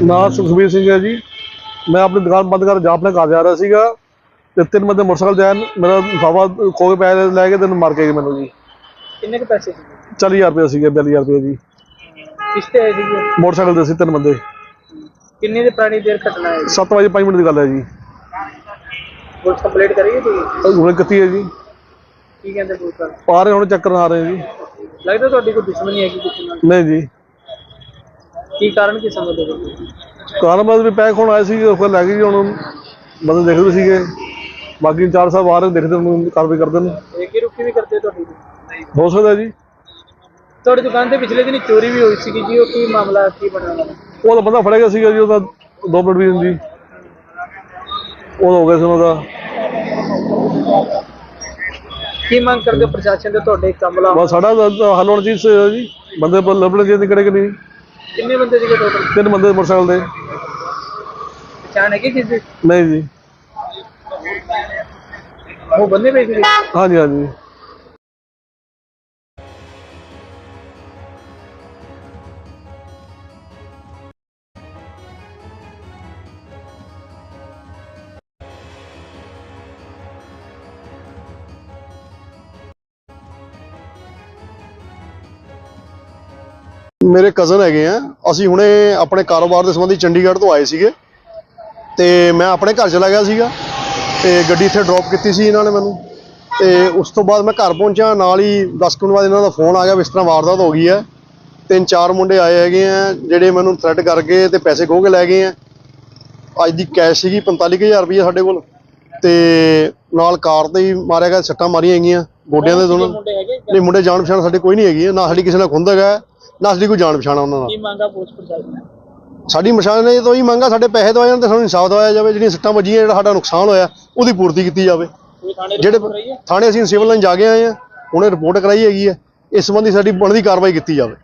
ਨਾਂ ਸੁਖਬੀਰ ਸਿੰਘ ਹੈ ਜੀ। ਮੈਂ ਆਪਣੀ ਦੁਕਾਨ ਬੰਦ ਕਰ ਜਾ ਆਪਣੇ ਘਰ ਜਾ ਰਿਹਾ ਸੀਗਾ ਤੇ ਤਿੰਨ ਬੰਦੇ ਮੋਟਰਸਾਈਕਲ ਜਾਨ ਮੇਰਾ ਬਾਬਾ ਖੋ ਕੇ ਪੈਸੇ ਲੈ ਕੇ ਤੈਨੂੰ ਮਾਰ ਕੇ ਗਏ ਮੈਨੂੰ ਜੀ। ਕਿੰਨੇ ਕੁ ਪੈਸੇ ਸੀ 40000 ਰੁਪਏ ਸੀਗੇ 42000 ਰੁਪਏ ਜੀ। ਕਿਸ ਤੇ ਆਏ ਸੀਗੇ? ਮੋਟਰਸਾਈਕਲ ਦੇ ਸੀ ਤਿੰਨ ਬੰਦੇ। ਕਿੰਨੇ ਦੇ ਪੁਰਾਣੀ ਦੇਰ ਘਟਨਾ ਹੈ? 7 ਵਜੇ 5 ਮਿੰਟ ਦੀ ਗੱਲ ਹੈ ਜੀ। ਪੁਲਿਸ ਕੰਪਲੀਟ ਕਰੀਏ ਤੁਸੀਂ ਹੁਣ ਕਿੱਥੇ ਹੈ ਜੀ। ਕੀ ਕਹਿੰਦੇ ਪੁਲਿਸ ਵਾਲੇ? ਆ ਰਹੇ ਹੁਣ ਚੱਕਰ ਆ ਰਹੇ ਜੀ। ਲੱਗਦਾ ਤੁਹਾਡੀ ਕੋਈ ਦੁਸ਼ਮਣੀ ਹੈਗੀ ਕਿਸੇ ਨਾਲ? ਨਹੀਂ ਜੀ। ਕੀ ਕਾਰਨ ਕੀ ਸਮਝਦੇ ਹੋ ਕਾਰਨ ਬਾਅਦ ਵੀ ਪੈਕ ਹੋਣ ਆਏ ਸੀ ਉਹ ਲੈ ਗਏ ਜੀ ਹੁਣ। ਬੰਦੇ ਦੇਖਦੇ ਸੀਗੇ। ਬਾਕੀ ਚਾਰ ਸਾਹਿਬ ਆ ਰਹੇ ਦੇਖਦੇ ਉਹਨੂੰ ਕਾਰਵਾਈ ਕਰਦੇ ਨੇ। ਇਹ ਰੁਕੀ ਵੀ ਕਰਦੇ ਤੁਹਾਡੀ ਹੋ ਸਕਦਾ ਜੀ। ਤੁਹਾਡੀ ਦੁਕਾਨ ਤੇ ਪਿਛਲੇ ਦਿਨ ਚੋਰੀ ਵੀ ਹੋਈ ਸੀਗੀ ਜੀ ਉਹ ਕੀ ਮਾਮਲਾ ਕੀ ਬਣਿਆ ਉਹ ਤਾਂ ਬੰਦਾ ਫੜਿਆ ਗਿਆ ਸੀਗਾ ਜੀ ਉਹਦਾ ਦੋ ਮਿੰਟ ਵੀ ਨਹੀਂ ਜੀ। ਉਹ ਹੋ ਗਿਆ ਸੀ ਉਹਦਾ ਕੀ ਮੰਗ ਕਰਦੇ ਹੋ ਪ੍ਰਸ਼ਾਸਨ ਦੇ ਤੁਹਾਡੇ ਕਮਲਾ ਬਸ ਸਾਡਾ ਤਾਂ- ਤਾਂ ਹੱਲ ਹੋਣਾ ਚਾਹੀਦਾ ਜੀ। ਬੰਦੇ ਪਰ ਲੱਭਣੇ ਚਾਹੀਦੇ ਕਿਹੜੇ ਕਿ ਨਹੀਂ ਕਿੰਨੇ ਬੰਦੇ ਸੀਗੇ ਟੋਟਲ ਤਿੰਨ ਬੰਦੇ ਮੋਟਰਸਾਈਕਲ ਦੇ। ਪਛਾਣ ਹੈਗੀ ਕਿਸੇ ਦੀ? ਨਹੀਂ ਜੀ। ਉਹ ਬੰਦੇ ਪਏ ਸੀਗੇ? ਹਾਂਜੀ ਹਾਂਜੀ। ਮੇਰੇ ਕਜ਼ਨ ਹੈਗੇ ਆ। ਅਸੀਂ ਹੁਣੇ ਆਪਣੇ ਕਾਰੋਬਾਰ ਦੇ ਸੰਬੰਧੀ ਚੰਡੀਗੜ੍ਹ ਤੋਂ ਆਏ ਸੀਗੇ। ਤੇ ਮੈਂ ਆਪਣੇ ਘਰ ਚਲਾ ਗਿਆ ਸੀਗਾ। ਤੇ ਗੱਡੀ ਇੱਥੇ ਡ੍ਰੌਪ ਕੀਤੀ ਸੀ ਇਹਨਾਂ ਨੇ ਮੈਨੂੰ। ਤੇ ਉਸ ਤੋਂ ਬਾਅਦ ਮੈਂ ਘਰ ਪਹੁੰਚਿਆ। ਨਾਲ ਹੀ 10 ਕੁ ਮਿੰਟ ਬਾਅਦ ਇਹਨਾਂ ਦਾ ਫੋਨ ਆ ਗਿਆ ਵੀ ਇਸ ਤਰ੍ਹਾਂ ਵਾਰਦਾਤ ਹੋ ਗਈ ਹੈ। ਤਿੰਨ ਚਾਰ ਮੁੰਡੇ ਆਏ ਹੈਗੇ ਆ ਜਿਹੜੇ ਮੈਨੂੰ ਥ੍ਰੈਟ ਕਰਕੇ ਤੇ ਪੈਸੇ ਖੋਹ ਕੇ ਲੈ ਗਏ ਆ। ਅੱਜ ਦੀ ਕੈਸ਼ ਸੀਗੀ 45000 ਰੁਪਏ ਸਾਡੇ ਕੋਲ। ਤੇ ਨਾਲ ਕਾਰ ਤੇ ਹੀ ਮਾਰਿਆ ਗਿਆ ਸੱਟਾਂ ਮਾਰੀਆਂ ਹੈਗੀਆਂ। ਗੋਡਿਆਂ ਦੇ ਦੋਨੋਂ। ਨਹੀਂ ਮੁੰਡੇ ਜਾਣ ਪਛਾਣ ਸਾਡੇ ਕੋਈ ਨਹੀਂ ਹੈਗੀ। ਨਾ ਸਾਡੀ ਕਿਸੇ ਨਾਲ ਖੁੰਦ ਹੈਗਾ ਨਾ ਸਾਡੀ ਕੋਈ ਜਾਣ ਪਛਾਣ ਉਹਨਾਂ ਨਾਲ। ਕੀ ਮੰਗਾ ਪੁਲਿਸ ਪ੍ਰਸ਼ਾਸਨ ਸਾਡੀ ਮਸ਼ਾਨ ਨੇ ਤੋਂ ਹੀ ਮੰਗਾ ਸਾਡੇ ਪੈਸੇ ਦਵਾਏ ਜਾਣ ਤੇ ਸਾਨੂੰ ਇਨਸਾਫ ਦਵਾਇਆ ਜਾਵੇ ਜਿਹੜੀਆਂ ਸੱਟਾਂ ਵੱਜੀਆਂ ਜਿਹੜਾ ਸਾਡਾ ਨੁਕਸਾਨ ਹੋਇਆ ਉਹਦੀ ਪੂਰਤੀ ਕੀਤੀ ਜਾਵੇ। ਜਿਹੜੇ ਥਾਣੇ ਅਸੀਂ ਸਿਵਲ ਲਾਈਨ ਜਾ ਕੇ ਆਏ ਆ ਉਹਨੇ ਰਿਪੋਰਟ ਕਰਾਈ ਹੈਗੀ ਹੈ ਇਸ ਸੰਬੰਧੀ ਸਾਡੀ ਬਣਦੀ ਕਾਰਵਾਈ ਕੀਤੀ ਜਾਵੇ।